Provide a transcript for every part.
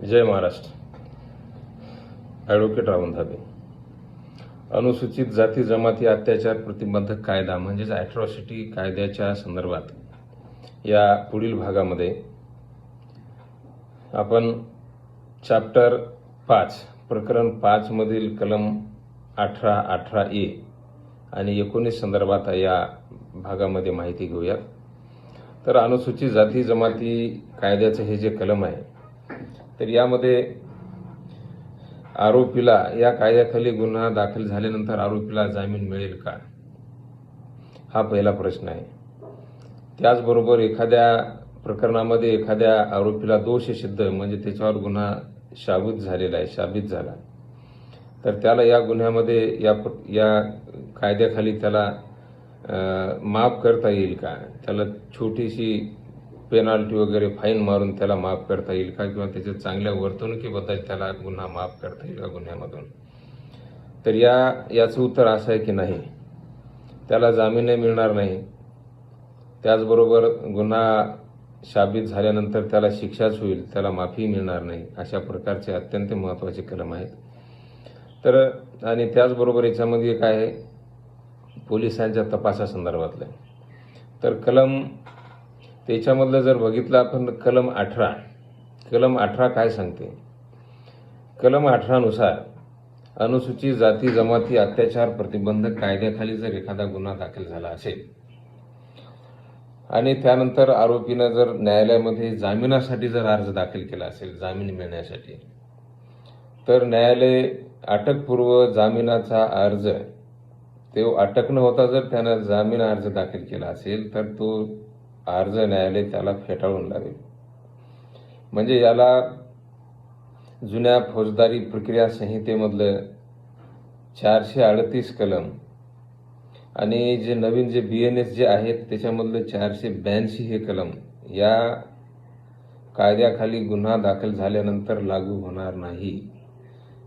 जय Maharashtra. Advocate Ravan Dhabe. अनुसूचित जाती जमाती अत्याचार प्रतिबंधक कायदा म्हणजेच ॲट्रॉसिटी कायद्याच्या संदर्भात या पुढील भागामध्ये आपण चॅप्टर पाच प्रकरण पाचमधील कलम अठरा अठरा ए आणि एकोणीस संदर्भात या भागामध्ये माहिती घेऊयात. तर अनुसूचित जाती जमाती कायद्याचं हे जे कलम आहे तर यामध्ये आरोपीला या कायद्याखाली गुन्हा दाखल झाल्यानंतर आरोपीला जामीन मिळेल का? हा पहिला प्रश्न आहे. त्याचबरोबर एखाद्या प्रकरणामध्ये एखाद्या आरोपीला दोष सिद्ध म्हणजे त्याच्यावर गुन्हा शाबूत झालेला आहे शाबित झाला. तर त्याला या गुन्ह्यामध्ये या या कायद्याखाली त्याला माफ करता येईल का? त्याला छोटीशी पेनाल्टी वगैरे फाईन मारून त्याला माफ करता येईल का? किंवा त्याच्या चांगल्या वर्तणुकीबद्दल त्याला गुन्हा माफ करता येईल का गुन्ह्यामधून? तर या याचं उत्तर असं आहे की नाही? त्याला जामीनही मिळणार नाही. त्याचबरोबर गुन्हा शाबित झाल्यानंतर त्याला शिक्षाच होईल त्याला माफी मिळणार नाही. अशा प्रकारचे अत्यंत महत्त्वाचे कलम आहेत. तर आणि त्याचबरोबर याच्यामध्ये काय आहे? पोलिसांच्या तपासासंदर्भातलं. तर कलम त्याच्यामधलं जर बघितलं आपण कलम अठरा. कलम अठरा काय सांगते? कलम अठरानुसार अनुसूचित जाती जमाती अत्याचार प्रतिबंधक कायद्याखाली जर एखादा गुन्हा दाखल झाला असेल आणि त्यानंतर आरोपीनं जर न्यायालयामध्ये जामिनासाठी जर अर्ज दाखल केला असेल जामीन मिळण्यासाठी तर न्यायालय अटकपूर्व जामिनाचा अर्ज तो अटक न होता जर त्यानं जामीन अर्ज दाखल केला असेल तर तो अर्ज न्यायालय त्याला फेटाळून लावेल म्हणजे याला जुन्या फौजदारी प्रक्रिया संहितेमधलं चारशे अडतीस कलम आणि जे नवीन जे बी एन एस जे आहेत त्याच्यामधलं चारशे ब्याऐंशी हे कलम या कायद्याखाली गुन्हा दाखल झाल्यानंतर लागू होणार नाही.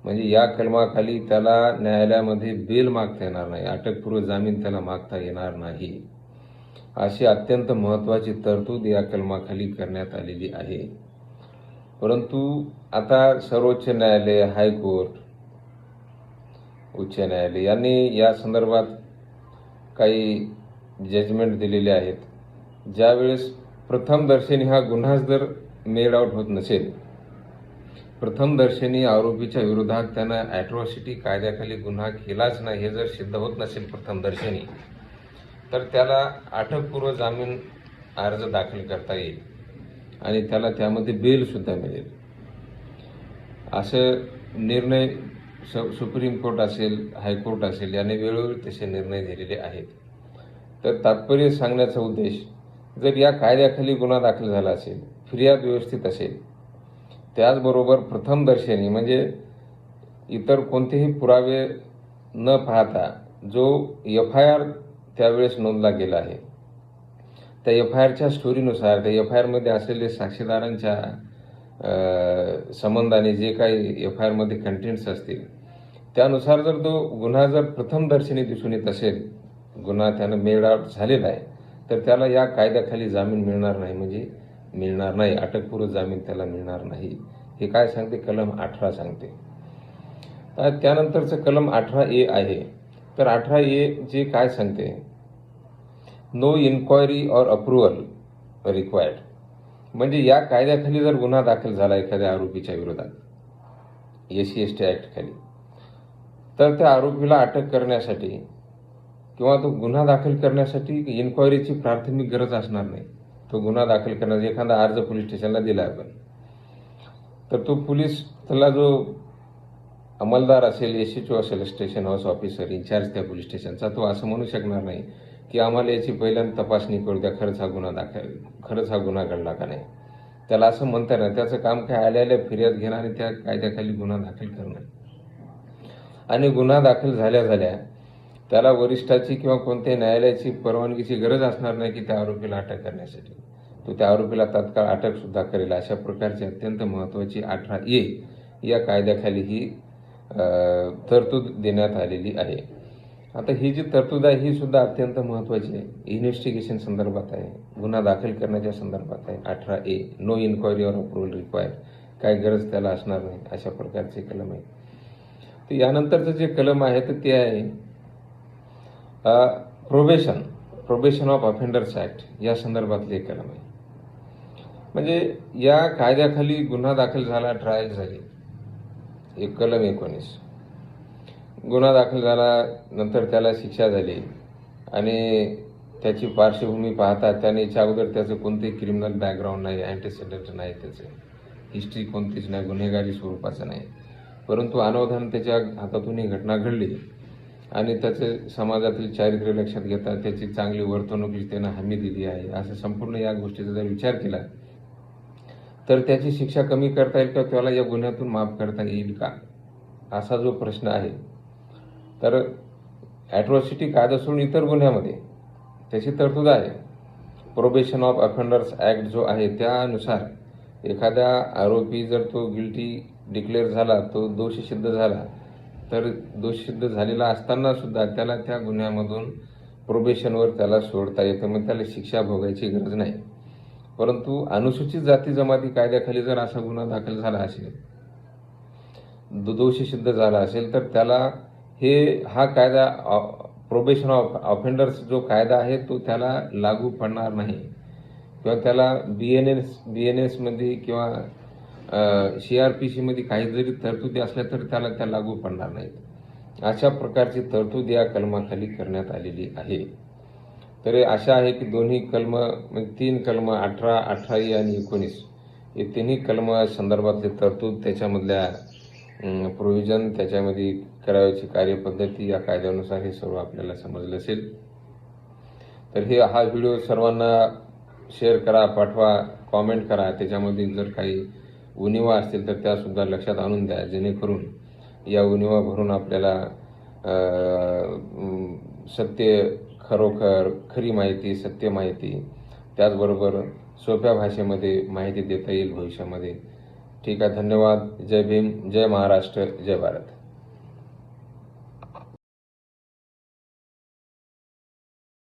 म्हणजे या कलमाखाली त्याला न्यायालयामध्ये बेल मागता येणार नाही. अटकपूर्व जामीन त्याला मागता येणार नाही. अशी अत्यंत महत्त्वाची तरतूद या कलमाखाली करण्यात आलेली आहे. परंतु आता सर्वोच्च न्यायालय हायकोर्ट उच्च न्यायालय यांनी या संदर्भात काही जजमेंट दिलेले आहेत. ज्यावेळेस प्रथम दर्शनी हा गुन्हाच जर मेड आउट होत नसेल प्रथम दर्शनी आरोपीच्या विरोधात त्यानं ॲट्रॉसिटी कायद्याखाली गुन्हा केलाच नाही हे जर सिद्ध होत नसेल प्रथम दर्शनी तर त्याला अटकपूर्व जामीन अर्ज दाखल करता येईल. आणि त्याला त्यामध्ये बेलसुद्धा मिळेल. असं निर्णय स सुप्रीम कोर्ट असेल हायकोर्ट असेल याने वेळोवेळी तसे निर्णय दिलेले आहेत. तर तात्पर्य सांगण्याचा उद्देश जर या कायद्याखाली गुन्हा दाखल झाला असेल फिर्याद व्यवस्थित असेल त्याचबरोबर प्रथमदर्शनी म्हणजे इतर कोणतेही पुरावे न पाहता जो एफ आय आर त्यावेळेस नोंदला गेला आहे. त्या एफ आय आरच्या स्टोरीनुसार त्या एफ आय आरमध्ये असलेले साक्षीदारांच्या संबंधाने जे काही एफ आय आरमध्ये कंटेंट्स असतील त्यानुसार जर तो गुन्हा जर प्रथमदर्शनी दिसून येत असेल गुन्हा त्यानं मेड आउट झालेला आहे तर त्याला या कायद्याखाली जामीन मिळणार नाही. म्हणजे मिळणार नाही. अटकपूर्व जामीन त्याला मिळणार नाही. हे काय सांगते? कलम अठरा सांगते. तर त्यानंतरचं कलम अठरा ए आहे. तर अठरा ए जे काय सांगते? नो इन्क्वायरी और अप्रुव्हल रिक्वायर्ड म्हणजे या कायद्याखाली जर गुन्हा दाखल झाला एखाद्या आरोपीच्या विरोधात एस सी एस टी ॲक्टखाली तर त्या आरोपीला अटक करण्यासाठी किंवा तो गुन्हा दाखल करण्यासाठी इन्क्वायरीची प्राथमिक गरज असणार नाही. तो गुन्हा दाखल करण्याचा एखादा अर्ज पोलीस स्टेशनला दिला आपण. तर तो पोलीस त्याला जो अंमलदार असेल एस एच ओ असेल station house officer in charge त्या पोलीस स्टेशनचा तो असं म्हणू शकणार नाही की आम्हाला याची पहिल्यांदा तपासणी करू द्या खरंच हा गुन्हा दाखल खरंच हा गुन्हा घडला का नाही. त्याला असं म्हणता नाही त्याचं काम काय आल्या आल्या फिर्याद घेणं आणि त्या कायद्याखाली गुन्हा दाखल करणं आणि गुन्हा दाखल झाल्या झाल्या त्याला वरिष्ठाची किंवा कोणत्याही न्यायालयाची परवानगीची गरज असणार नाही की त्या आरोपीला अटक करण्यासाठी. तो त्या आरोपीला तात्काळ अटकसुद्धा करेल. अशा प्रकारची अत्यंत महत्त्वाची अठरा ए या कायद्याखाली ही तरतूद देण्यात आलेली आहे. आता ही जी तरतूद आहे ही सुद्धा अत्यंत महत्त्वाची आहे. इन्व्हेस्टिगेशन संदर्भात आहे. गुन्हा दाखल करण्याच्या संदर्भात आहे. अठरा A no inquiry or approval require काय गरज त्याला असणार नाही अशा प्रकारचे कलम आहे तर यानंतरचं जे कलम आहे तर ते आहे probation probation of offenders act या संदर्भातले कलम आहे. म्हणजे या कायद्याखाली गुन्हा दाखल झाला ट्रायल झाली. एक कलम एकोणीस. गुन्हा दाखल झाला नंतर त्याला शिक्षा झाली आणि त्याची पार्श्वभूमी पाहता त्याने याच्या अगोदर त्याचं कोणतेही क्रिमिनल बॅकग्राऊंड नाही अँटीसेडेंट नाही त्याचं. हिस्ट्री कोणतीच नाही गुन्हेगारी स्वरूपाचं नाही. परंतु अनवधान त्याच्या हातातून ही घटना घडली आणि त्याचे समाजातील चारित्र्य लक्षात घेता त्याची चांगली वर्तणुकीची त्यानं हमी दिली आहे असं संपूर्ण या गोष्टीचा जर विचार केला तर त्याची शिक्षा कमी करता येईल का त्याला या गुन्ह्यातून माफ करता येईल का? असा जो प्रश्न आहे. तर ॲट्रॉसिटी कायदा सोडून इतर गुन्ह्यामध्ये त्याची तरतूद आहे. प्रोबेशन ऑफ अफेंडर्स ॲक्ट जो आहे त्यानुसार एखाद्या आरोपी जर तो गिल्टी डिक्लेअर झाला तो दोषी सिद्ध झाला तर दोष सिद्ध झालेला असताना सुद्धा त्याला त्या गुन्ह्यामधून प्रोबेशनवर त्याला सोडता येतं. मग त्याला शिक्षा भोगायची गरज नाही. परंतु अनुसूचित जाती जमाती कायद्याखाली जर असा गुन्हा दाखल झाला असेल दो- दोषी सिद्ध झाला असेल तर त्याला हे हा कायदा प्रोबेशन ऑफ ऑफेंडर्स जो कायदा आहे तो त्याला लागू पडणार नाही. किंवा त्याला B N S B N एसमध्ये किंवा सी आर पी सीमध्ये काही जरी तरतुदी असल्या तर त्याला त्या लागू पडणार नाहीत. अशा प्रकारची तरतूद या कलमाखाली करण्यात आलेली आहे. तर अशा आहे की दोन्ही कलम म्हणजे तीन कलम अठरा अठराई आणि एकोणीस हे तिन्ही कलम संदर्भातले तरतूद त्याच्यामधल्या प्रोव्हिजन त्याच्यामध्ये करावयाची कार्यपद्धती या कायद्यानुसार हे सर्व आपल्याला समजलं असेल. तर हे हा व्हिडिओ सर्वांना शेअर करा पाठवा कॉमेंट करा. त्याच्यामध्ये जर काही उणिवा असतील तर त्यासुद्धा लक्षात आणून द्या जेणेकरून या उणिवा भरून आपल्याला सत्य खरोखर खरी माहिती सत्य माहिती त्याचबरोबर सोप्या भाषेमध्ये माहिती देता येईल भविष्यामध्ये. ठीक आहे धन्यवाद. जय भीम जय महाराष्ट्र जय भारत.